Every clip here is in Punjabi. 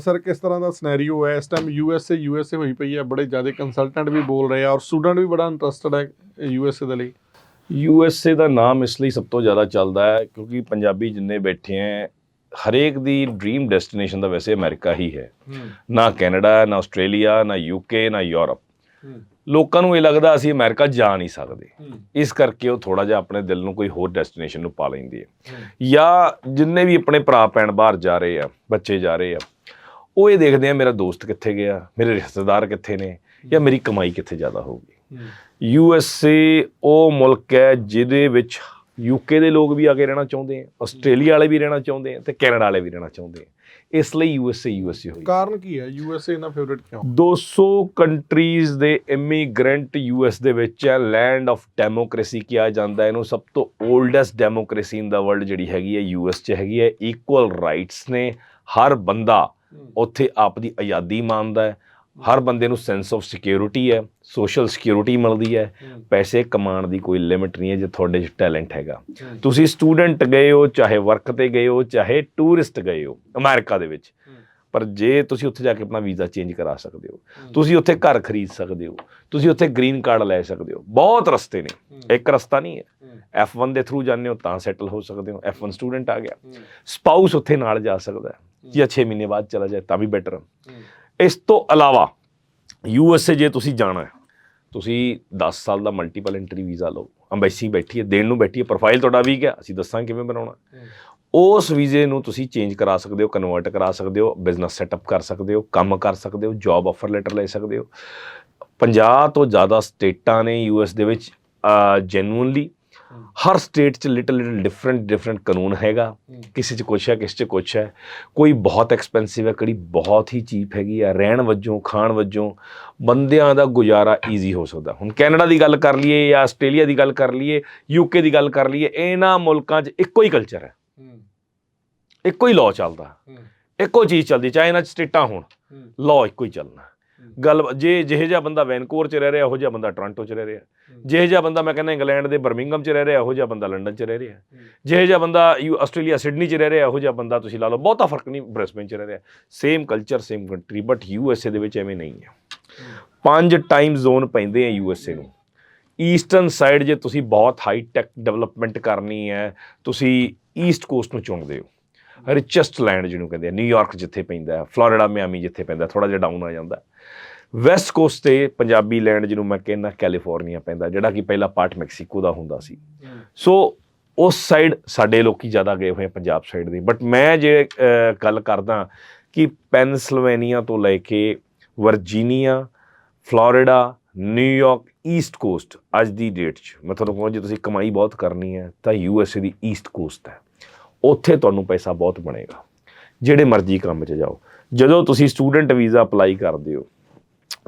ਸਰ ਕਿਸ ਤਰ੍ਹਾਂ ਦਾ ਸਿਨੈਰੀਓ ਹੈ? ਇਸ ਟਾਈਮ ਯੂਐਸਏ ਯੂਐਸਏ ਹੋਈ ਪਈ ਹੈ ਬੜੇ ਜ਼ਿਆਦਾ ਕੰਸਲਟੈਂਟ ਵੀ ਬੋਲ ਰਹੇ ਆ ਔਰ ਸਟੂਡੈਂਟ ਵੀ ਬੜਾ ਇੰਟਰਸਟਡ ਹੈ ਯੂਐਸਏ ਦੇ ਲਈ। ਯੂਐਸਏ ਦਾ ਨਾਮ ਇਸ ਲਈ ਸਭ ਤੋਂ ਜ਼ਿਆਦਾ ਚੱਲਦਾ ਹੈ ਕਿਉਂਕਿ ਪੰਜਾਬੀ ਜਿੰਨੇ ਬੈਠੇ ਹੈ ਹਰੇਕ ਦੀ ਡ੍ਰੀਮ ਡੈਸਟੀਨੇਸ਼ਨ ਦਾ ਵੈਸੇ ਅਮਰੀਕਾ ਹੀ ਹੈ। ਨਾ ਕੈਨੇਡਾ ਨਾ ਆਸਟ੍ਰੇਲੀਆ ਨਾ ਯੂਕੇ ਨਾ ਯੂਰਪ। ਲੋਕਾਂ ਨੂੰ ਇਹ ਲੱਗਦਾ ਅਸੀਂ ਅਮਰੀਕਾ ਜਾ ਨਹੀਂ ਸਕਦੇ। ਇਸ ਕਰਕੇ ਉਹ ਥੋੜਾ ਜਿਹਾ ਆਪਣੇ ਦਿਲ ਨੂੰ ਕੋਈ ਹੋਰ ਡੈਸਟੀਨੇਸ਼ਨ ਨੂੰ ਪਾ ਲੈਂਦੀ ਹੈ। ਜਾਂ ਜਿੰਨੇ ਵੀ ਆਪਣੇ ਭਰਾ ਭੈਣ ਬਾਹਰ ਜਾ ਰਹੇ ਆ ਬੱਚੇ ਜਾ ਰਹੇ ਆ ਉਹ ਇਹ ਦੇਖਦੇ ਆ ਮੇਰਾ ਦੋਸਤ ਕਿੱਥੇ ਗਿਆ ਮੇਰੇ ਰਿਸ਼ਤੇਦਾਰ ਕਿੱਥੇ ਨੇ ਜਾਂ ਮੇਰੀ ਕਮਾਈ ਕਿੱਥੇ ਜ਼ਿਆਦਾ ਹੋਊਗੀ ਯੂ ਐਸ ਏ ਉਹ ਮੁਲਕ ਹੈ ਜਿਹਦੇ ਵਿੱਚ ਯੂਕੇ ਦੇ ਲੋਕ ਵੀ ਆ ਕੇ ਰਹਿਣਾ ਚਾਹੁੰਦੇ ਆ ਆਸਟ੍ਰੇਲੀਆ ਵਾਲੇ ਵੀ ਰਹਿਣਾ ਚਾਹੁੰਦੇ ਆ ਤੇ ਕੈਨੇਡਾ ਵਾਲੇ ਵੀ ਰਹਿਣਾ ਚਾਹੁੰਦੇ ਆ। ਇਸ ਲਈ U S A U S A ਹੋਈ। ਕਾਰਨ ਕੀ ਹੈ? ਯੂਐਸਏ ਦਾ ਫੇਵਰਿਟ ਕਿਉਂ? 200 ਕੰਟਰੀਜ਼ ਦੇ ਇਮੀਗ੍ਰੈਂਟ ਯੂਐਸ ਦੇ ਵਿੱਚ ਹੈ ਲੈਂਡ ਆਫ ਡੈਮੋਕ੍ਰੇਸੀ ਕਿਹਾ ਜਾਂਦਾ ਹੈ ਇਹਨੂੰ ਸਭ ਤੋਂ oldest democracy in the world ਜਿਹੜੀ ਹੈਗੀ ਹੈ ਯੂਐਸ 'ਚ ਹੈਗੀ ਹੈ ਇਕੁਅਲ ਰਾਈਟਸ ਨੇ ਹਰ ਬੰਦਾ ਉੱਥੇ ਆਪਦੀ ਆਜ਼ਾਦੀ ਮੰਨਦਾ ਹੈ। ਹਰ ਬੰਦੇ ਨੂੰ ਸੈਂਸ ਆਫ ਸਿਕਿਉਰਿਟੀ ਹੈ ਸੋਸ਼ਲ ਸਿਕਿਉਰਿਟੀ ਮਿਲਦੀ ਹੈ। ਪੈਸੇ ਕਮਾਉਣ ਦੀ ਕੋਈ ਲਿਮਿਟ ਨਹੀਂ ਹੈ ਜੇ ਤੁਹਾਡੇ 'ਚ ਟੈਲੈਂਟ ਹੈਗਾ। ਤੁਸੀਂ ਸਟੂਡੈਂਟ ਗਏ ਹੋ ਚਾਹੇ ਵਰਕ ਤੇ ਗਏ ਹੋ ਚਾਹੇ ਟੂਰਿਸਟ ਗਏ ਹੋ ਅਮਰੀਕਾ ਦੇ ਵਿੱਚ। ਪਰ ਜੇ ਤੁਸੀਂ ਉੱਥੇ ਜਾ ਕੇ ਆਪਣਾ ਵੀਜ਼ਾ ਚੇਂਜ ਕਰਾ ਸਕਦੇ ਹੋ ਤੁਸੀਂ ਉੱਥੇ ਘਰ ਖਰੀਦ ਸਕਦੇ ਹੋ ਤੁਸੀਂ ਉੱਥੇ ਗ੍ਰੀਨ ਕਾਰਡ ਲੈ ਸਕਦੇ ਹੋ। ਬਹੁਤ ਰਸਤੇ ਨੇ। ਇੱਕ ਰਸਤਾ ਨਹੀਂ ਹੈ। F1 ਦੇ ਥਰੂ ਜਾਂਦੇ ਹੋ ਤਾਂ ਸੈਟਲ ਹੋ ਸਕਦੇ ਹੋ। F1 ਸਟੂਡੈਂਟ ਆ ਗਿਆ। ਸਪਾਊਸ ਉੱਥੇ ਨਾਲ ਜਾ ਸਕਦਾ ਹੈ। ਜਾਂ 6 ਮਹੀਨੇ ਬਾਅਦ ਚਲਾ ਜਾਏ ਤਾਂ ਵੀ ਬੈਟਰ ਇਸ ਤੋਂ ਇਲਾਵਾ ਯੂ ਐਸ ਏ ਜੇ ਤੁਸੀਂ ਜਾਣਾ ਹੈ ਤੁਸੀਂ 10 ਸਾਲ ਦਾ ਮਲਟੀਪਲ ਐਂਟਰੀ ਵੀਜ਼ਾ ਲਓ ਅੰਬੈਸੀ ਬੈਠੀ ਹੈ ਦੇਣ ਨੂੰ ਬੈਠੀ ਹੈ ਪ੍ਰੋਫਾਈਲ ਤੁਹਾਡਾ ਵੀ ਹੈ ਅਸੀਂ ਦੱਸਾਂਗੇ ਕਿਵੇਂ ਬਣਾਉਣਾ ਉਸ ਵੀਜ਼ੇ ਨੂੰ ਤੁਸੀਂ ਚੇਂਜ ਕਰਾ ਸਕਦੇ ਹੋ ਕਨਵਰਟ ਕਰਾ ਸਕਦੇ ਹੋ ਬਿਜ਼ਨਸ ਸੈਟਅਪ ਕਰ ਸਕਦੇ ਹੋ ਕੰਮ ਕਰ ਸਕਦੇ ਹੋ ਜੌਬ ਆਫਰ ਲੈਟਰ ਲੈ ਸਕਦੇ ਹੋ। 50 ਤੋਂ ਜ਼ਿਆਦਾ ਸਟੇਟਾਂ ਨੇ ਯੂਐਸ ਦੇ ਵਿੱਚ ਜੈਨੂਇਨਲੀ ਹਰ ਸਟੇਟ 'ਚ ਲਿਟਲ ਲਿਟਲ ਡਿਫਰੈਂਟ ਡਿਫਰੈਂਟ ਕਾਨੂੰਨ ਹੈਗਾ। ਕਿਸੇ 'ਚ ਕੁਛ ਹੈ ਕਿਸੇ 'ਚ ਕੁਛ ਹੈ। ਕੋਈ ਬਹੁਤ ਐਕਸਪੈਂਸਿਵ ਹੈ ਕਿਹੜੀ ਬਹੁਤ ਹੀ ਚੀਪ ਹੈਗੀ ਆ। ਰਹਿਣ ਵਜੋਂ ਖਾਣ ਵਜੋਂ ਬੰਦਿਆਂ ਦਾ ਗੁਜ਼ਾਰਾ ਈਜ਼ੀ ਹੋ ਸਕਦਾ। ਹੁਣ ਕੈਨੇਡਾ ਦੀ ਗੱਲ ਕਰ ਲਈਏ ਜਾਂ ਆਸਟ੍ਰੇਲੀਆ ਦੀ ਗੱਲ ਕਰ ਲਈਏ ਯੂਕੇ ਦੀ ਗੱਲ ਕਰ ਲਈਏ ਇਹਨਾਂ ਮੁਲਕਾਂ 'ਚ ਇੱਕੋ ਹੀ ਕਲਚਰ ਹੈ। ਇੱਕੋ ਹੀ ਲਾਅ ਚੱਲਦਾ। ਇੱਕੋ ਚੀਜ਼ ਚੱਲਦੀ ਚਾਹੇ ਇਹਨਾਂ 'ਚ ਸਟੇਟਾਂ ਹੋਣ। ਲਾਅ ਇੱਕੋ ਹੀ ਚੱਲਣਾ। ਗੱਲ ਜੇ ਜਿਹੇ ਜਿਹਾ ਬੰਦਾ ਵੈਨਕੂਵਰ 'ਚ ਰਹਿ ਰਿਹਾ ਉਹੋ ਜਿਹਾ ਬੰਦਾ ਟੋਰਾਂਟੋ 'ਚ ਰਹਿ ਰਿਹਾ। ਜਿਹੇ ਜਿਹਾ ਬੰਦਾ ਮੈਂ ਕਹਿੰਦਾ ਇੰਗਲੈਂਡ ਦੇ ਬਰਮਿੰਗਮ 'ਚ ਰਹਿ ਰਿਹਾ ਉਹੋ ਜਿਹਾ ਬੰਦਾ ਲੰਡਨ 'ਚ ਰਹਿ ਰਿਹਾ। ਜਿਹੇ ਜਿਹਾ ਬੰਦਾ ਯੂ ਆਸਟ੍ਰੇਲੀਆ ਸਿਡਨੀ 'ਚ ਰਹਿ ਰਿਹਾ ਉਹੋ ਜਿਹਾ ਬੰਦਾ ਤੁਸੀਂ ਲਾ ਲਓ ਬਹੁਤਾ ਫ਼ਰਕ ਨਹੀਂ ਬ੍ਰਿਸਬੇਨ 'ਚ ਰਹਿ ਰਿਹਾ। Same culture same country but U S A ਦੇ ਵਿੱਚ ਐਵੇਂ ਨਹੀਂ ਹੈ। ਪੰਜ ਟਾਈਮ ਜ਼ੋਨ ਪੈਂਦੇ ਆ ਯੂ ਐਸ ਏ ਨੂੰ। ਈਸਟਰਨ ਸਾਈਡ ਜੇ ਤੁਸੀਂ ਬਹੁਤ ਹਾਈ ਟੈਕ ਡਿਵੈਲਪਮੈਂਟ ਕਰਨੀ ਹੈ ਤੁਸੀਂ ਈਸਟ ਕੋਸਟ ਨੂੰ ਚੁਣਦੇ ਹੋ। ਰਿਚੈਸਟ ਲੈਂਡ ਜਿਹਨੂੰ ਕਹਿੰਦੇ ਆ ਨਿਊਯਾਰਕ ਜਿੱਥੇ ਪੈਂਦਾ ਹੈ ਫਲੋਰੀਡਾ ਮਿਆਮੀ ਜਿੱਥੇ ਪੈਂਦਾ ਥੋੜਾ ਜਿਹਾ ਡਾਊਨ ਆ ਜਾਂਦਾ। ਵੈਸਟ ਕੋਸਟ ਤੇ ਪੰਜਾਬੀ ਲੈਂਡ ਜਿਹਨੂੰ ਮੈਂ ਕਹਿੰਦਾ ਕੈਲੀਫੋਰਨੀਆ ਪੈਂਦਾ, ਜਿਹੜਾ ਕਿ ਪਹਿਲਾ ਪਾਰਟ ਮੈਕਸੀਕੋ ਦਾ ਹੁੰਦਾ ਸੀ। ਸੋ ਉਸ ਸਾਈਡ ਸਾਡੇ ਲੋਕੀ ਜ਼ਿਆਦਾ ਗਏ ਹੋਏ ਪੰਜਾਬ ਸਾਈਡ ਦੇ। ਬਟ ਮੈਂ ਜੇ ਗੱਲ ਕਰਦਾ ਕਿ ਪੈਨਸਲਵੇਨੀਆ ਤੋਂ ਲੈ ਕੇ Virginia Florida New York east coast ਅੱਜ ਦੀ ਡੇਟ 'ਚ। ਮੈਂ ਤੁਹਾਨੂੰ ਕਹਾਂ, ਜੇ ਤੁਸੀਂ ਕਮਾਈ ਬਹੁਤ ਕਰਨੀ ਹੈ, ਤਾਂ ਯੂ ਐਸ ਏ ਦੀ ਈਸਟ ਕੋਸਟ ਹੈ। ਉੱਥੇ ਤੁਹਾਨੂੰ ਪੈਸਾ ਬਹੁਤ ਬਣੇਗਾ। ਜਿਹੜੇ ਮਰਜ਼ੀ ਕੰਮ 'ਚ ਜਾਓ। ਜਦੋਂ ਤੁਸੀਂ ਸਟੂਡੈਂਟ ਵੀਜ਼ਾ ਅਪਲਾਈ ਕਰਦੇ ਹੋ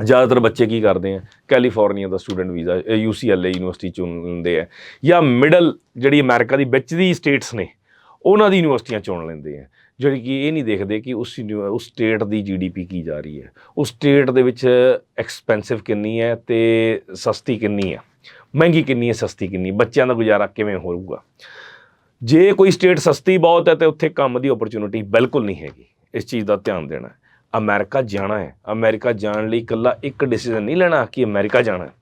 ਜ਼ਿਆਦਾਤਰ ਬੱਚੇ ਕੀ ਕਰਦੇ ਆ? ਕੈਲੀਫੋਰਨੀਆ ਦਾ ਸਟੂਡੈਂਟ ਵੀਜ਼ਾ ਯੂਸੀਐਲਏ ਯੂਨੀਵਰਸਿਟੀ ਚੁਣ ਲੈਂਦੇ ਆ। ਜਾਂ ਮਿਡਲ ਜਿਹੜੀ ਅਮਰੀਕਾ ਦੀ ਵਿੱਚ ਦੀ ਸਟੇਟਸ ਨੇ, ਉਹਨਾਂ ਦੀ ਯੂਨੀਵਰਸਿਟੀਆਂ ਚੁਣ ਲੈਂਦੇ ਆ। ਜਿਹੜੀ ਕਿ ਇਹ ਨਹੀਂ ਦੇਖਦੇ ਕਿ ਉਸ ਉਸ ਸਟੇਟ ਦੀ ਜੀਡੀਪੀ ਕੀ ਜਾ ਰਹੀ ਹੈ। ਉਸ ਸਟੇਟ ਦੇ ਵਿੱਚ ਐਕਸਪੈਂਸਿਵ ਕਿੰਨੀ ਹੈ ਤੇ ਸਸਤੀ ਕਿੰਨੀ ਹੈ? ਮਹਿੰਗੀ ਕਿੰਨੀ ਹੈ, ਸਸਤੀ ਕਿੰਨੀ ਬੱਚਿਆਂ ਦਾ ਗੁਜ਼ਾਰਾ ਕਿਵੇਂ ਹੋਊਗਾ? ਜੇ ਕੋਈ ਸਟੇਟ ਸਸਤੀ ਬਹੁਤ ਹੈ ਤੇ ਉੱਥੇ ਕੰਮ ਦੀ ਓਪਰਚ्युनिटी ਬਿਲਕੁਲ ਨਹੀਂ ਹੈਗੀ। ਇਸ ਚੀਜ਼ ਦਾ ਧਿਆਨ ਦੇਣਾ ਅਮਰੀਕਾ ਜਾਣਾ ਹੈ। ਅਮਰੀਕਾ ਜਾਣ ਲਈ ਇਕੱਲਾ ਇੱਕ ਡਿਸੀਜਨ ਨਹੀਂ ਲੈਣਾ ਕਿ ਅਮਰੀਕਾ ਜਾਣਾ ਹੈ।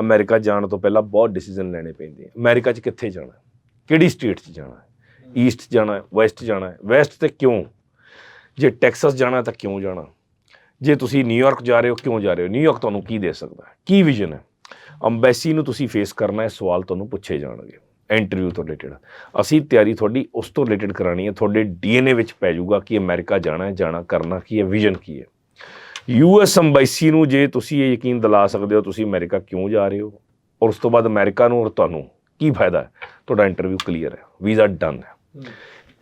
ਅਮਰੀਕਾ ਜਾਣ ਤੋਂ ਪਹਿਲਾਂ ਬਹੁਤ ਡਿਸੀਜਨ ਲੈਣੇ ਪੈਂਦੇ ਆ। ਅਮਰੀਕਾ 'ਚ ਕਿੱਥੇ ਜਾਣਾ ਹੈ? ਕਿਹੜੀ ਸਟੇਟ 'ਚ ਜਾਣਾ ਹੈ? ਈਸਟ ਜਾਣਾ ਹੈ? ਵੈਸਟ ਜਾਣਾ ਹੈ? ਵੈਸਟ ਤੇ ਕਿਉਂ? ਜੇ ਟੈਕਸਸ ਜਾਣਾ ਤਾਂ ਕਿਉਂ ਜਾਣਾ? ਜੇ ਤੁਸੀਂ ਨਿਊਯਾਰਕ ਜਾ ਰਹੇ ਹੋ, ਕਿਉਂ ਜਾ ਰਹੇ ਹੋ? ਨਿਊਯਾਰਕ ਤੁਹਾਨੂੰ ਕੀ ਦੇ ਸਕਦਾ ਹੈ? ਕੀ ਵਿਜ਼ਨ ਹੈ? ਅੰਬੈਸੀ ਨੂੰ ਤੁਸੀਂ ਫੇਸ ਕਰਨਾ ਹੈ, ਸਵਾਲ ਤੁਹਾਨੂੰ ਪੁੱਛੇ ਜਾਣਗੇ। ਇੰਟਰਵਿਊ ਤੋਂ ਰਿਲੇਟਡ। ਅਸੀਂ ਤਿਆਰੀ ਤੁਹਾਡੀ ਉਸ ਤੋਂ ਰਿਲੇਟਡ ਕਰਾਣੀ ਹੈ। ਤੁਹਾਡੇ ਡੀਐਨਏ ਵਿੱਚ ਪੈ ਜਾਊਗਾ ਕਿ ਅਮਰੀਕਾ ਜਾਣਾ ਹੈ ਜਾਣਾ ਕਰਨਾ ਕੀ ਹੈ ਵਿਜ਼ਨ ਕੀ ਹੈ। ਯੂਐਸ ਅੰਬੈਸੀ ਨੂੰ ਜੇ ਤੁਸੀਂ ਇਹ ਯਕੀਨ ਦਿਲਾ ਸਕਦੇ ਹੋ ਤੁਸੀਂ ਅਮਰੀਕਾ ਕਿਉਂ ਜਾ ਰਹੇ ਹੋ? ਔਰ ਉਸ ਤੋਂ ਬਾਅਦ ਅਮਰੀਕਾ ਨੂੰ ਔਰ ਤੁਹਾਨੂੰ ਕੀ ਫਾਇਦਾ ਹੈ? ਤੁਹਾਡਾ ਇੰਟਰਵਿਊ ਕਲੀਅਰ ਹੈ। ਵੀਜ਼ਾ ਡਨ ਹੈ।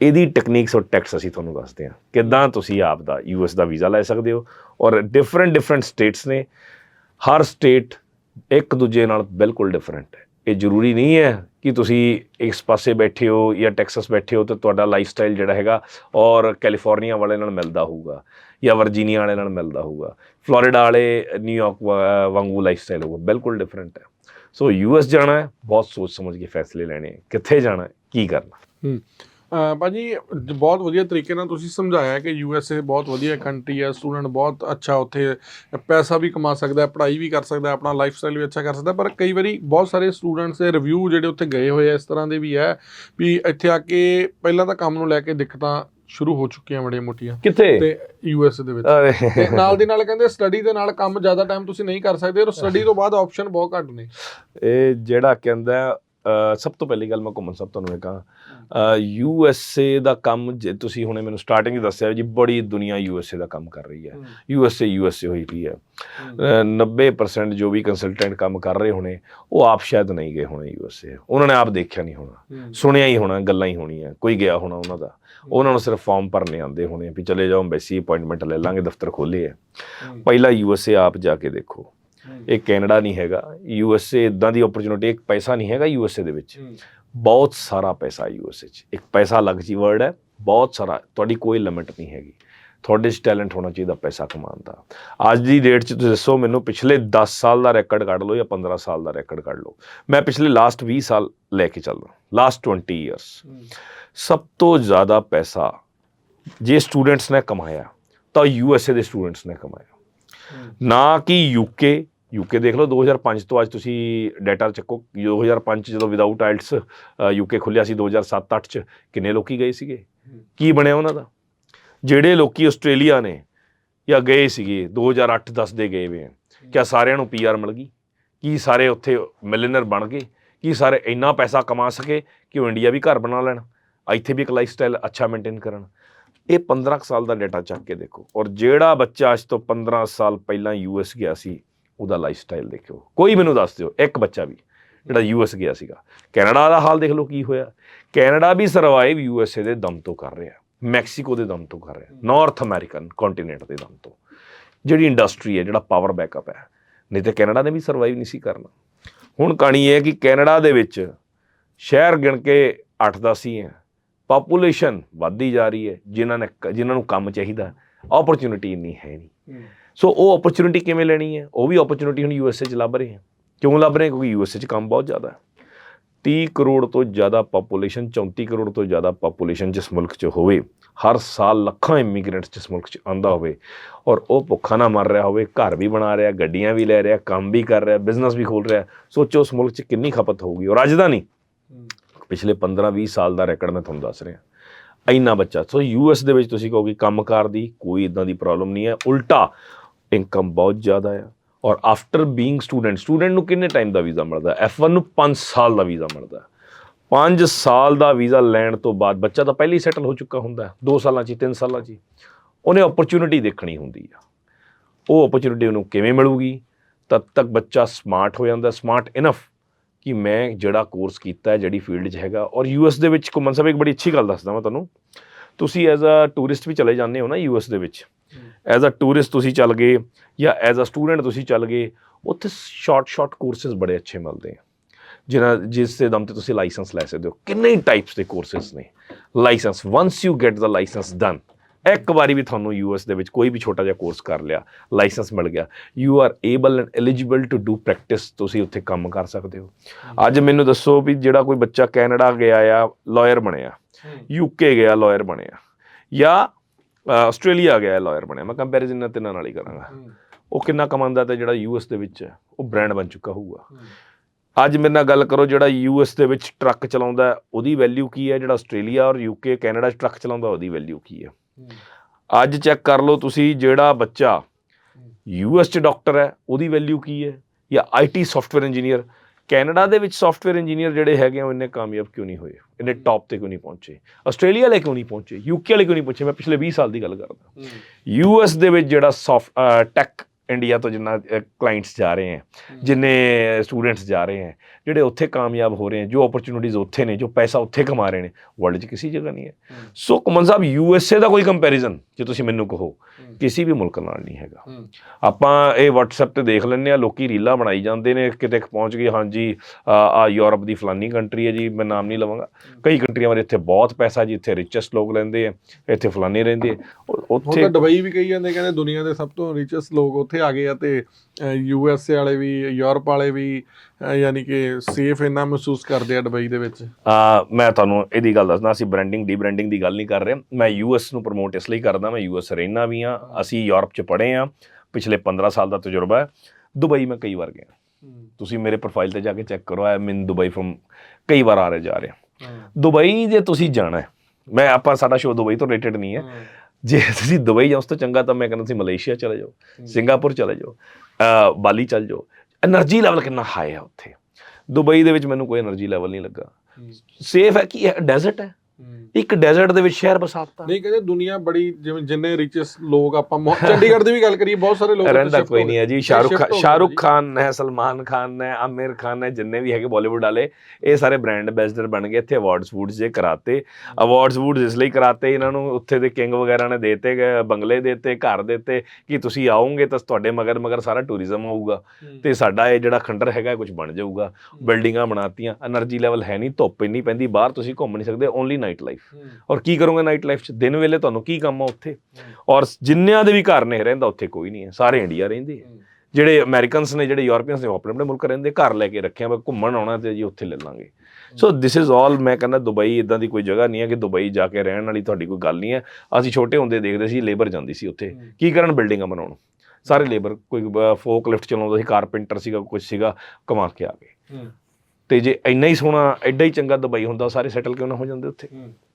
ਇਹਦੀ ਟੈਕਨੀਕਸ ਔਰ ਟੈਕਟਸ ਅਸੀਂ ਤੁਹਾਨੂੰ ਦੱਸਦੇ ਹਾਂ। ਕਿੱਦਾਂ ਤੁਸੀਂ ਆਪ ਦਾ ਯੂਐਸ ਦਾ ਵੀਜ਼ਾ ਲੈ ਸਕਦੇ ਹੋ? ਔਰ ਡਿਫਰੈਂਟ ਡਿਫਰੈਂਟ ਸਟੇਟਸ ਨੇ। ਹਰ ਸਟੇਟ ਇੱਕ ਦੂਜੇ ਨਾਲ ਬਿਲਕੁਲ ਡਿਫਰੈਂਟ ਹੈ। ਇਹ ਜ਼ਰੂਰੀ ਨਹੀਂ ਹੈ ਕਿ ਤੁਸੀਂ ਇਸ ਪਾਸੇ ਬੈਠੇ ਹੋ ਜਾਂ ਟੈਕਸਸ ਬੈਠੇ ਹੋ ਤਾਂ ਤੁਹਾਡਾ ਲਾਈਫ ਸਟਾਈਲ ਜਿਹੜਾ ਹੈਗਾ ਔਰ ਕੈਲੀਫੋਰਨੀਆ ਵਾਲੇ ਨਾਲ ਮਿਲਦਾ ਹੋਊਗਾ ਜਾਂ ਵਰਜੀਨੀਆ ਵਾਲੇ ਨਾਲ ਮਿਲਦਾ ਹੋਊਗਾ। ਫਲੋਰੀਡਾ ਵਾਲੇ ਨਿਊਯਾਰਕ ਵਾਂਗੂ ਲਾਈਫ ਸਟਾਈਲ ਹੋਊਗਾ, ਬਿਲਕੁਲ ਡਿਫਰੈਂਟ ਹੈ। ਸੋ ਯੂਐਸ ਜਾਣਾ ਹੈ, ਬਹੁਤ ਸੋਚ ਸਮਝ ਕੇ ਫੈਸਲੇ ਲੈਣੇ ਹੈ, ਕਿੱਥੇ ਜਾਣਾ ਕੀ ਕਰਨਾ ਹੂੰ। ਭਾਜੀ ਬਹੁਤ ਵਧੀਆ ਤਰੀਕੇ ਨਾਲ ਤੁਸੀਂ ਸਮਝਾਇਆ ਕਿ ਯੂ ਐਸ ਏ ਬਹੁਤ ਵਧੀਆ ਕੰਟਰੀ ਹੈ ਸਟੂਡੈਂਟ ਬਹੁਤ ਅੱਛਾ ਉੱਥੇ ਪੈਸਾ ਵੀ ਕਮਾ ਸਕਦਾ ਹੈ ਪੜ੍ਹਾਈ ਵੀ ਕਰ ਸਕਦਾ ਹੈ ਆਪਣਾ ਲਾਈਫ ਸਟਾਈਲ ਵੀ ਅੱਛਾ ਕਰ ਸਕਦਾ ਪਰ ਕਈ ਵਾਰੀ ਬਹੁਤ ਸਾਰੇ ਸਟੂਡੈਂਟਸ ਦੇ ਰਿਵਿਊ ਜਿਹੜੇ ਉੱਥੇ ਗਏ ਹੋਏ ਆ ਇਸ ਤਰ੍ਹਾਂ ਦੇ ਵੀ ਹੈ ਵੀ ਇੱਥੇ ਆ ਕੇ ਪਹਿਲਾਂ ਤਾਂ ਕੰਮ ਨੂੰ ਲੈ ਕੇ ਦਿੱਕਤਾਂ ਸ਼ੁਰੂ ਹੋ ਚੁੱਕੀਆਂ ਬੜੀਆਂ ਮੋਟੀਆਂ। ਕਿੱਥੇ? ਤੇ ਯੂ ਐਸ ਏ ਦੇ ਵਿੱਚ। ਤੇ ਨਾਲ ਦੀ ਨਾਲ ਕਹਿੰਦੇ ਸਟੱਡੀ ਦੇ ਨਾਲ ਕੰਮ ਜ਼ਿਆਦਾ ਟਾਈਮ ਤੁਸੀਂ ਨਹੀਂ ਕਰ ਸਕਦੇ ਔਰ ਸਟੱਡੀ ਤੋਂ ਬਾਅਦ ਆਪਸ਼ਨ ਬਹੁਤ ਘੱਟ ਨੇ। ਇਹ ਜਿਹੜਾ ਕਹਿੰਦਾ ਸਭ ਤੋਂ ਪਹਿਲੀ ਗੱਲ ਮੈਂ ਘੁੰਮਣ ਸਭ ਤੁਹਾਨੂੰ ਇਹ ਕਹਾਂ। ਯੂ ਐਸ ਏ ਦਾ ਕੰਮ ਜੇ ਤੁਸੀਂ ਹੁਣੇ ਮੈਨੂੰ ਸਟਾਰਟਿੰਗ ਹੀ ਦੱਸਿਆ ਜੀ ਬੜੀ ਦੁਨੀਆ ਯੂ ਐਸ ਏ ਦਾ ਕੰਮ ਕਰ ਰਹੀ ਹੈ। U S A U S A ਹੋਈ ਪਈ ਹੈ। ਅਹ 90% ਜੋ ਵੀ ਕੰਸਲਟੈਂਟ ਕੰਮ ਕਰ ਰਹੇ ਹੋਣੇ ਉਹ ਆਪ ਸ਼ਾਇਦ ਨਹੀਂ ਗਏ ਹੋਣੇ ਯੂ ਐਸ ਏ ਉਹਨਾਂ ਨੇ ਆਪ ਦੇਖਿਆ ਨਹੀਂ ਹੋਣਾ। ਸੁਣਿਆ ਹੀ ਹੋਣਾ ਗੱਲਾਂ ਹੀ ਹੋਣੀਆਂ। ਕੋਈ ਗਿਆ ਹੋਣਾ ਉਹਨਾਂ ਦਾ। ਉਹਨਾਂ ਨੂੰ ਸਿਰਫ ਫਾਰਮ ਭਰਨੇ ਆਉਂਦੇ ਹੋਣੇ ਵੀ ਚਲੇ ਜਾਓ ਐਮਬੈਸੀ ਅਪਾਇੰਟਮੈਂਟ ਲੈ ਲਾਂਗੇ ਦਫ਼ਤਰ ਖੋਲੇ ਹੈ। ਪਹਿਲਾ ਯੂ ਐਸ ਏ ਆਪ ਜਾ ਕੇ ਦੇਖੋ। ਇਹ ਕੈਨੇਡਾ ਨਹੀਂ ਹੈਗਾ ਯੂ ਐਸ ਏ ਇਦਾਂ ਦੀ ਓਪਰਚੁਨਿਟੀ ਇੱਕ ਪੈਸਾ ਨਹੀਂ ਹੈਗਾ ਯੂ ਐਸ ਏ ਦੇ ਵਿੱਚ। ਬਹੁਤ ਸਾਰਾ ਪੈਸਾ ਯੂ ਐਸ ਏ 'ਚ। ਇੱਕ ਪੈਸਾ ਲੱਗ ਜੀ ਵਰਡ ਹੈ ਬਹੁਤ ਸਾਰਾ ਤੁਹਾਡੀ ਕੋਈ ਲਿਮਿਟ ਨਹੀਂ ਹੈਗੀ। ਤੁਹਾਡੇ 'ਚ ਟੈਲੈਂਟ ਹੋਣਾ ਚਾਹੀਦਾ ਪੈਸਾ ਕਮਾਉਣ ਦਾ। ਅੱਜ ਦੀ ਡੇਟ 'ਚ ਤੁਸੀਂ ਦੱਸੋ ਮੈਨੂੰ ਪਿਛਲੇ 10 ਸਾਲ ਦਾ ਰੈਕੋਰਡ ਕੱਢ ਲਓ ਜਾਂ 15 ਸਾਲ ਦਾ ਰੈਕੋਰਡ ਕੱਢ ਲਓ। ਮੈਂ ਪਿਛਲੇ ਲਾਸਟ 20 ਸਾਲ ਲੈ ਕੇ ਚੱਲਦਾ ਲਾਸਟ 20 ਇਅਰਸ ਸਭ ਤੋਂ ਜ਼ਿਆਦਾ ਪੈਸਾ ਜੇ ਸਟੂਡੈਂਟਸ ਨੇ ਕਮਾਇਆ ਤਾਂ ਯੂ ਐਸ ਏ ਦੇ ਸਟੂਡੈਂਟਸ ਨੇ ਕਮਾਇਆ। ਨਾ ਕਿ ਯੂਕੇ ਯੂਕੇ ਦੇਖ ਲਓ 2005 ਤੋਂ ਅੱਜ ਤੁਸੀਂ ਡਾਟਾ ਚੱਕੋ 2005 ਚ ਜਦੋਂ ਵਿਦਆਊਟ ਆਇਲਟਸ ਯੂਕੇ ਖੁੱਲਿਆ ਸੀ 2007-8 ਚ ਕਿੰਨੇ ਲੋਕੀ ਗਏ ਸੀਗੇ? ਕੀ ਬਣਿਆ ਉਹਨਾਂ ਦਾ? ਜਿਹੜੇ ਲੋਕੀ ਆਸਟ੍ਰੇਲੀਆ ਨੇ ਜਾਂ ਗਏ ਸੀਗੇ 2008-10 ਦੇ ਗਏ ਵੇ ਆ ਕਿਆ ਸਾਰਿਆਂ ਨੂੰ ਪੀਆਰ ਮਿਲ ਗਈ? ਕੀ ਸਾਰੇ ਉੱਥੇ ਮਿਲੀਨਰ ਬਣ ਗਏ? ਕੀ ਸਾਰੇ ਇੰਨਾ ਪੈਸਾ ਕਮਾ ਸਕੇ ਕਿ ਉਹ ਇੰਡੀਆ ਵੀ ਘਰ ਬਣਾ ਲੈਣ? ਇੱਥੇ ਵੀ ਇੱਕ ਲਾਈਫ ਸਟਾਈਲ ਅੱਛਾ ਮੇਨਟੇਨ ਕਰਨ। ਇਹ 15 ਕੁ ਸਾਲ ਦਾ ਡਾਟਾ ਚੱਕ ਕੇ ਦੇਖੋ। ਔਰ ਜਿਹੜਾ ਬੱਚਾ ਅੱਜ ਤੋਂ 15 ਸਾਲ ਪਹਿਲਾਂ ਯੂਐਸ ਗਿਆ ਸੀ, ਉਹਦਾ ਲਾਈਫ ਸਟਾਈਲ ਦੇਖਿਓ। ਕੋਈ ਮੈਨੂੰ ਦੱਸ ਦਿਓ, ਇੱਕ ਬੱਚਾ ਵੀ ਜਿਹੜਾ ਯੂਐਸ ਗਿਆ ਸੀਗਾ। ਕੈਨੇਡਾ ਦਾ ਹਾਲ ਦੇਖ ਲਓ ਕੀ ਹੋਇਆ। ਕੈਨੇਡਾ ਵੀ ਸਰਵਾਈਵ ਯੂਐਸਏ ਦੇ ਦਮ ਤੋਂ ਕਰ ਰਿਹਾ। ਮੈਕਸੀਕੋ ਦੇ ਦਮ ਤੋਂ ਕਰ ਰਿਹਾ। ਨਾਰਥ ਅਮਰੀਕਨ ਕੰਟੀਨੈਂਟ ਦੇ ਦਮ ਤੋਂ। ਜਿਹੜੀ ਇੰਡਸਟਰੀ ਹੈ, ਜਿਹੜਾ ਪਾਵਰ ਬੈਕਅਪ ਹੈ। ਨਹੀਂ ਤੇ ਕੈਨੇਡਾ ਨੇ ਵੀ ਸਰਵਾਈਵ ਨਹੀਂ ਸੀ ਕਰਨਾ। ਹੁਣ ਕਹਾਣੀ ਇਹ ਹੈ ਕਿ ਕੈਨੇਡਾ ਦੇ ਵਿੱਚ ਸ਼ਹਿਰ ਗਿਣ ਕੇ 8-10 ਹੀ ਹੈ। ਪਾਪੂਲੇਸ਼ਨ ਵੱਧਦੀ ਜਾ ਰਹੀ ਹੈ ਜਿਨ੍ਹਾਂ ਨੇ ਜਿਨ੍ਹਾਂ ਨੂੰ ਕੰਮ ਚਾਹੀਦਾ ਓਪਰਚੁਨਿਟੀ ਇੰਨੀ ਹੈ ਨਹੀਂ। ਸੋ ਉਹ ਓਪਰਚੁਨਿਟੀ ਕਿਵੇਂ ਲੈਣੀ ਹੈ? ਉਹ ਵੀ ਓਪਰਚੁਨਿਟੀ ਹੁਣ ਯੂ ਐੱਸ ਏ ਚ ਲੱਭ ਰਹੇ ਆ। ਕਿਉਂ ਲੱਭ ਰਹੇ? ਕਿਉਂਕਿ ਯੂ ਐੱਸ ਏ ਚ ਕੰਮ ਬਹੁਤ ਜ਼ਿਆਦਾ। ਹੈ 30 ਕਰੋੜ ਤੋਂ ਜ਼ਿਆਦਾ ਪਾਪੂਲੇਸ਼ਨ 34 ਕਰੋੜ ਤੋਂ ਜ਼ਿਆਦਾ ਪਾਪੂਲੇਸ਼ਨ ਜਿਸ ਮੁਲਕ 'ਚ ਹੋਵੇ ਹਰ ਸਾਲ ਲੱਖਾਂ ਇਮੀਗ੍ਰੈਂਟਸ ਜਿਸ ਮੁਲਕ 'ਚ ਆਂਦਾ ਹੋਵੇ ਔਰ ਉਹ ਭੁੱਖਾ ਨਾ ਮਰ ਰਿਹਾ ਹੋਵੇ ਘਰ ਵੀ ਬਣਾ ਰਿਹਾ ਗੱਡੀਆਂ ਵੀ ਲੈ ਰਿਹਾ ਕੰਮ ਵੀ ਕਰ ਰਿਹਾ ਬਿਜ਼ਨਸ ਵੀ ਖੋਲ ਰਿਹਾ। ਸੋਚੋ ਉਸ ਮੁਲਕ 'ਚ ਕਿੰਨੀ ਖਪਤ ਹੋਊਗੀ ਔਰ ਅੱਜ ਦਾ ਨਹੀਂ ਪਿਛਲੇ 15-20 ਸਾਲ ਦਾ ਰੈਕੋਰਡ ਮੈਂ ਤੁਹਾਨੂੰ ਦੱਸ ਰਿਹਾ। ਇੰਨਾ ਬੱਚਾ। ਸੋ ਯੂ ਯੂਐਸ ਦੇ ਵਿੱਚ ਤੁਸੀਂ ਕਹੋਗੇ ਕੰਮਕਾਰ ਦੀ ਕੋਈ ਇਦਾਂ ਦੀ ਪ੍ਰੋਬਲਮ ਨਹੀਂ ਹੈ। ਉਲਟਾ ਇਨਕਮ ਬਹੁਤ ਜ਼ਿਆਦਾ ਆ ਔਰ ਆਫਟਰ ਬੀਇੰਗ ਸਟੂਡੈਂਟ ਸਟੂਡੈਂਟ ਨੂੰ ਕਿੰਨੇ ਟਾਈਮ ਦਾ ਵੀਜ਼ਾ ਮਿਲਦਾ? F1 ਨੂੰ 5 ਸਾਲ ਦਾ ਵੀਜ਼ਾ ਮਿਲਦਾ। 5 ਸਾਲ ਦਾ ਵੀਜ਼ਾ ਲੈਣ ਤੋਂ ਬਾਅਦ ਬੱਚਾ ਤਾਂ ਪਹਿਲੇ ਹੀ ਸੈਟਲ ਹੋ ਚੁੱਕਾ ਹੁੰਦਾ 2 ਸਾਲਾਂ 'ਚ 3 ਸਾਲਾਂ 'ਚ ਉਹਨੇ ਓਪਰਚੁਨਿਟੀ ਦੇਖਣੀ ਹੁੰਦੀ ਆ। ਉਹ ਓਪਰਚੁਨਿਟੀ ਉਹਨੂੰ ਕਿਵੇਂ ਮਿਲੂਗੀ? ਤਦ ਤੱਕ ਬੱਚਾ ਸਮਾਰਟ ਹੋ ਜਾਂਦਾ। ਸਮਾਰਟ ਇਨਫ ਕਿ ਮੈਂ ਜਿਹੜਾ ਕੋਰਸ ਕੀਤਾ ਹੈ ਜਿਹੜੀ ਫੀਲਡ 'ਚ ਹੈਗਾ ਔਰ ਯੂਐਸ ਦੇ ਵਿੱਚ ਘੁੰਮਣ ਸਾਹਿਬ ਇੱਕ ਬੜੀ ਅੱਛੀ ਗੱਲ ਦੱਸਦਾ ਮੈਂ ਤੁਹਾਨੂੰ। ਤੁਸੀਂ ਐਜ਼ ਅ ਟੂਰਿਸਟ ਵੀ ਚਲੇ ਜਾਂਦੇ ਹੋ ਨਾ ਯੂਐਸ ਦੇ ਵਿੱਚ। ਐਜ਼ ਅ ਟੂਰਿਸਟ ਤੁਸੀਂ ਚੱਲ ਗਏ ਜਾਂ ਐਜ਼ ਅ ਸਟੂਡੈਂਟ ਤੁਸੀਂ ਚੱਲ ਗਏ ਉੱਥੇ ਸ਼ਾਰਟ ਸ਼ਾਰਟ ਕੋਰਸਸ ਬੜੇ ਅੱਛੇ ਮਿਲਦੇ ਆ। ਜਿਨ੍ਹਾਂ ਜਿਸ ਦੇ ਦਮ ਤੇ ਤੁਸੀਂ ਲਾਇਸੈਂਸ ਲੈ ਸਕਦੇ ਹੋ। ਕਿੰਨੇ ਟਾਈਪਸ ਦੇ ਕੋਰਸਸ ਨੇ? License once you get the license done ਇੱਕ ਵਾਰੀ ਵੀ ਤੁਹਾਨੂੰ ਯੂਐਸ ਦੇ ਵਿੱਚ ਕੋਈ ਵੀ ਛੋਟਾ ਜਿਹਾ ਕੋਰਸ ਕਰ ਲਿਆ ਲਾਇਸੈਂਸ ਮਿਲ ਗਿਆ you are able and eligible to do practice ਤੁਸੀਂ ਉੱਥੇ ਕੰਮ ਕਰ ਸਕਦੇ ਹੋ। ਅੱਜ ਮੈਨੂੰ ਦੱਸੋ ਵੀ ਜਿਹੜਾ ਕੋਈ ਬੱਚਾ ਕੈਨੇਡਾ ਗਿਆ ਆ ਲਾਇਰ ਬਣਿਆ ਯੂਕੇ ਗਿਆ ਲਾਇਰ ਬਣਿਆ ਜਾਂ ਆਸਟ੍ਰੇਲੀਆ ਗਿਆ ਲਾਇਰ ਬਣਿਆ ਮੈਂ ਕੰਪੈਰੀਜ਼ਨ ਇਹਨਾਂ ਤਿੰਨਾਂ ਨਾਲ ਹੀ ਕਰਾਂਗਾ। ਉਹ ਕਿੰਨਾ ਕਮਾਉਂਦਾ ਤੇ ਜਿਹੜਾ ਯੂਐਸ ਦੇ ਵਿੱਚ ਹੈ ਉਹ ਬ੍ਰਾਂਡ ਬਣ ਚੁੱਕਾ ਹੋਊਗਾ। ਅੱਜ ਮੇਰੇ ਨਾਲ ਗੱਲ ਕਰੋ ਜਿਹੜਾ ਯੂਐਸ ਦੇ ਵਿੱਚ ਟਰੱਕ ਚਲਾਉਂਦਾ ਉਹਦੀ ਵੈਲਿਊ ਕੀ ਹੈ? ਜਿਹੜਾ ਆਸਟ੍ਰੇਲੀਆ ਔਰ ਯੂਕੇ ਕੈਨੇਡਾ 'ਚ ਟਰੱਕ ਚਲਾਉਂਦਾ ਉਹਦੀ ਵੈਲਿਊ ਕੀ ਹੈ? ਅੱਜ ਚੈੱਕ ਕਰ ਲਓ ਤੁਸੀਂ ਜਿਹੜਾ ਬੱਚਾ ਯੂਐਸ 'ਚ ਡਾਕਟਰ ਹੈ ਉਹਦੀ ਵੈਲਿਊ ਕੀ ਹੈ? ਜਾਂ ਆਈਟੀ ਸੌਫਟਵੇਅਰ ਇੰਜੀਨੀਅਰ ਕੈਨੇਡਾ ਦੇ ਵਿੱਚ ਸੌਫਟਵੇਅਰ ਇੰਜੀਨੀਅਰ ਜਿਹੜੇ ਹੈਗੇ ਉਹ ਇੰਨੇ ਕਾਮਯਾਬ ਕਿਉਂ ਨਹੀਂ ਹੋਏ? ਇੰਨੇ ਟੌਪ ਤੇ ਕਿਉਂ ਨਹੀਂ ਪਹੁੰਚੇ? ਆਸਟ੍ਰੇਲੀਆ ਵਾਲੇ ਕਿਉਂ ਨਹੀਂ ਪਹੁੰਚੇ? ਯੂਕੇ ਵਾਲੇ ਕਿਉਂ ਨਹੀਂ ਪਹੁੰਚੇ? ਮੈਂ ਪਿਛਲੇ 20 ਸਾਲ ਦੀ ਗੱਲ ਕਰਦਾ। ਯੂਐਸ ਦੇ ਵਿੱਚ ਜਿਹੜਾ ਸੌਫਟ ਟੈਕ ਇੰਡੀਆ ਤੋਂ ਜਿੰਨਾ ਕਲਾਇੰਟਸ ਜਾ ਰਹੇ ਹੈ ਜਿੰਨੇ ਸਟੂਡੈਂਟਸ ਜਾ ਰਹੇ ਹੈ ਜਿਹੜੇ ਉੱਥੇ ਕਾਮਯਾਬ ਹੋ ਰਹੇ ਹੈ ਜੋ ਓਪਰਚ्युनिटीज ਉੱਥੇ ਨੇ ਜੋ ਪੈਸਾ ਉੱਥੇ ਕਮਾ ਰਹੇ ਨੇ ਵਰਲਡ 'ਚ ਕਿਸੇ ਜਗ੍ਹਾ ਨਹੀਂ ਹੈ। ਸੋ ਕਮਨ ਸਾਹਿਬ ਯੂ ਐਸ ਏ ਦਾ ਕੋਈ ਕੰਪੈਰੀਜ਼ਨ ਜੇ ਤੁਸੀਂ ਮੈਨੂੰ ਕਹੋ ਕਿਸੇ ਵੀ ਮੁਲਕ ਨਾਲ ਨਹੀਂ ਹੈਗਾ। ਆਪਾਂ ਇਹ WhatsApp ਤੇ ਦੇਖ ਲੈਂਦੇ ਆ ਲੋਕੀ ਰੀਲਾਂ ਬਣਾਈ ਜਾਂਦੇ ਨੇ ਕਿਤੇ ਪਹੁੰਚ ਗਏ ਹਾਂਜੀ ਆ ਯੂਰਪ ਦੀ ਫਲਾਨੀ ਕੰਟਰੀ ਹੈ ਜੀ ਮੈਂ ਨਾਮ ਨਹੀਂ ਲਵਾਂਗਾ। ਕਈ ਕੰਟਰੀਆਂ ਵਾਲੇ ਇੱਥੇ ਬਹੁਤ ਪੈਸਾ ਜੀ ਇੱਥੇ ਰਿਚੈਸਟ ਲੋਕ ਲੈਂਦੇ ਆ ਇੱਥੇ ਫਲਾਨੇ ਰਹਿੰਦੇ ਉੱਥੇ ਦੁਬਈ ਵੀ ਕਹੀ ਜਾਂਦੇ ਕਹਿੰਦੇ ਦੁਨੀਆ ਦੇ ਸਭ ਤੋਂ ਰਿਚੈਸਟ ਲੋਕ ਉੱਥੇ ਇੱਥੇ ਆ ਗਏ ਆ ਤੇ ਯੂ ਐਸ ਏ ਵਾਲੇ ਵੀ ਯੂਰਪ ਵਾਲੇ ਵੀ ਯਾਨੀ ਕਿ ਸੇਫ ਇੰਨਾ ਮਹਿਸੂਸ ਕਰਦੇ ਆ ਦੁਬਈ ਦੇ ਵਿੱਚ? ਆ ਮੈਂ ਤੁਹਾਨੂੰ ਇਹਦੀ ਗੱਲ ਦੱਸਦਾ ਅਸੀਂ ਬ੍ਰਾਂਡਿੰਗ ਡੀ ਬ੍ਰਾਂਡਿੰਗ ਦੀ ਗੱਲ ਨਹੀਂ ਕਰ ਰਹੇ। ਮੈਂ ਯੂਐਸ ਨੂੰ ਪ੍ਰਮੋਟ ਇਸ ਲਈ ਕਰਦਾ ਮੈਂ ਯੂਐਸ ਰਹਿਣਾ ਵੀ ਆ ਅਸੀਂ ਯੂਰਪ 'ਚ ਪੜ੍ਹੇ ਆ ਪਿਛਲੇ 15 ਸਾਲ ਦਾ ਤਜਰਬਾ ਹੈ। ਦੁਬਈ ਮੈਂ ਕਈ ਵਾਰ ਗਿਆ। ਤੁਸੀਂ ਮੇਰੇ ਪ੍ਰੋਫਾਈਲ ਤੇ ਜਾ ਕੇ ਚੈੱਕ ਕਰੋ ਆਈ ਮੀਨ ਦੁਬਈ ਫਰਮ ਕਈ ਵਾਰ ਆ ਰਿਹਾ ਜਾ ਰਿਹਾ। ਦੁਬਈ ਜੇ ਤੁਸੀਂ ਜਾਣਾ ਹੈ ਮੈਂ ਆਪਾਂ ਸਾਡਾ ਸ਼ੋਅ ਦੁਬਈ ਤੋਂ ਰਿਲੇਟਡ ਨਹੀਂ ਹੈ। ਜੇ ਤੁਸੀਂ ਦੁਬਈ ਜਾਂ ਉਸ ਤੋਂ ਚੰਗਾ ਤਾਂ ਮੈਂ ਕਹਿੰਦਾ ਸੀ ਮਲੇਸ਼ੀਆ ਚਲੇ ਜਾਓ ਸਿੰਗਾਪੁਰ ਚਲੇ ਜਾਓ ਬਾਲੀ ਚਲੇ ਜਾਓ। એનર્ਜੀ ਲੈਵਲ ਕਿੰਨਾ ਹਾਈ ਹੈ ਉੱਥੇ। ਦੁਬਈ ਦੇ ਵਿੱਚ ਮੈਨੂੰ ਕੋਈ એનર્ਜੀ ਲੈਵਲ ਨਹੀਂ ਲੱਗਾ। ਸੇਫ ਹੈ ਕਿ ਇਹ ਡੈਜ਼ਰਟ ਹੈ? ਇੱਕ ਡੈਜ਼ਰਟ ਦੇ ਵਿੱਚ ਸ਼ਹਿਰ ਬਸਾਤਾ। ਨਹੀਂ ਕਹਿੰਦੇ ਦੁਨੀਆ ਬੜੀ ਜਿਵੇਂ ਜਿੰਨੇ ਰਿਚਸ ਲੋਕ ਆਪਾਂ ਚੰਡੀਗੜ੍ਹ ਦੀ ਵੀ ਗੱਲ ਕਰੀਏ ਬਹੁਤ ਸਾਰੇ ਲੋਕ ਰਹਿੰਦਾ ਕੋਈ ਨਹੀਂ ਹੈ ਜੀ। ਸ਼ਾਹਰੁਖ ਸ਼ਾਹਰੁਖ ਖਾਨ ਹੈ ਸਲਮਾਨ ਖਾਨ ਹੈ ਆਮਿਰ ਖਾਨ ਹੈ ਜਿੰਨੇ ਵੀ ਹੈਗੇ ਬਾਲੀਵੁੱਡ ਵਾਲੇ ਇਹ ਸਾਰੇ ਬ੍ਰਾਂਡ ਐਂਬੈਸਡਰ ਬਣ ਗਏ। ਇੱਥੇ ਅਵਾਰਡਸ ਵੂਡਸ ਜੇ ਕਰਾਤੇ। ਅਵਾਰਡਸ ਵੂਡਸ ਇਸ ਲਈ ਕਰਾਤੇ ਇਹਨਾਂ ਨੂੰ ਉੱਥੇ ਦੇ ਕਿੰਗ ਵਗੈਰਾ ਨੇ ਦੇਤੇ ਬੰਗਲੇ ਦੇਤੇ ਘਰ ਦੇਤੇ ਕਿ ਤੁਸੀਂ ਆਓਗੇ ਤਾਂ ਤੁਹਾਡੇ ਮਗਰ ਮਗਰ ਸਾਰਾ ਟੂਰਿਜ਼ਮ ਆਊਗਾ ਤੇ ਸਾਡਾ ਇਹ ਜਿਹੜਾ ਖੰਡਰ ਹੈਗਾ ਕੁਝ ਬਣ ਜਾਊਗਾ। ਬਿਲਡਿੰਗਾਂ ਬਣਾਤੀਆਂ। એનર્ਜੀ ਲੈਵਲ ਹੈ ਨਹੀਂ ਧੁੱਪ ਇੰਨੀ ਪੈਂਦੀ ਬਾਹਰ ਤੁਸੀਂ ਘੁੰਮ ਨਹੀਂ ਸਕਦੇ ਓਨਲੀ ਨਾਈਟ ਲਾਈਫ ਔਰ ਕੀ ਕਰੋਗੇ ਨਾਈਟ ਲਾਈਫ 'ਚ? ਦਿਨ ਵੇਲੇ ਤੁਹਾਨੂੰ ਕੀ ਕੰਮ ਆ ਉੱਥੇ? ਔਰ ਜਿੰਨਿਆਂ ਦੇ ਵੀ ਘਰ ਨੇ ਰਹਿੰਦਾ ਉੱਥੇ ਕੋਈ ਨਹੀਂ ਹੈ। ਸਾਰੇ ਇੰਡੀਆ ਰਹਿੰਦੇ ਆ। ਜਿਹੜੇ ਅਮਰੀਕਨਸ ਨੇ ਜਿਹੜੇ ਯੂਰਪੀਅਨਸ ਨੇ ਆਪਣੇ ਆਪਣੇ ਮੁਲਕ ਰਹਿੰਦੇ ਘਰ ਲੈ ਕੇ ਰੱਖਿਆ ਬਈ ਘੁੰਮਣ ਆਉਣਾ ਤੇ ਜੀ ਉੱਥੇ ਲੈ ਲਾਂਗੇ। ਸੋ ਦਿਸ ਇਜ਼ ਆਲ ਮੈਂ ਕਹਿੰਦਾ ਦੁਬਈ ਇਦਾਂ ਦੀ ਕੋਈ ਜਗ੍ਹਾ ਨਹੀਂ ਹੈ ਕਿ ਦੁਬਈ ਜਾ ਕੇ ਰਹਿਣ ਵਾਲੀ ਤੁਹਾਡੀ ਕੋਈ ਗੱਲ ਨਹੀਂ ਹੈ। ਅਸੀਂ ਛੋਟੇ ਹੁੰਦੇ ਦੇਖਦੇ ਸੀ ਲੇਬਰ ਜਾਂਦੀ ਸੀ ਉੱਥੇ। ਕੀ ਕਰਨ ਬਿਲਡਿੰਗਾਂ ਬਣਾਉਣ? ਸਾਰੇ ਲੇਬਰ ਕੋਈ ਫੋਕ ਲਿਫਟ ਚਲਾਉਂਦਾ ਸੀ ਕਾਰਪੈਂਟਰ ਸੀਗਾ ਕੁਝ ਸੀਗਾ ਕਮਾ ਕੇ ਆ ਗਏ। ਤੇ ਜੇ ਇੰਨਾ ਹੀ ਸੋਹਣਾ, ਐਡਾ ਹੀ ਚੰਗਾ ਦੁਬਈ ਹੁੰਦਾ ਸਾਰੇ ਸੈਟਲ ਕਿਉਂ ਨਾ ਹੋ ਜਾਂਦੇ ਉੱਥੇ?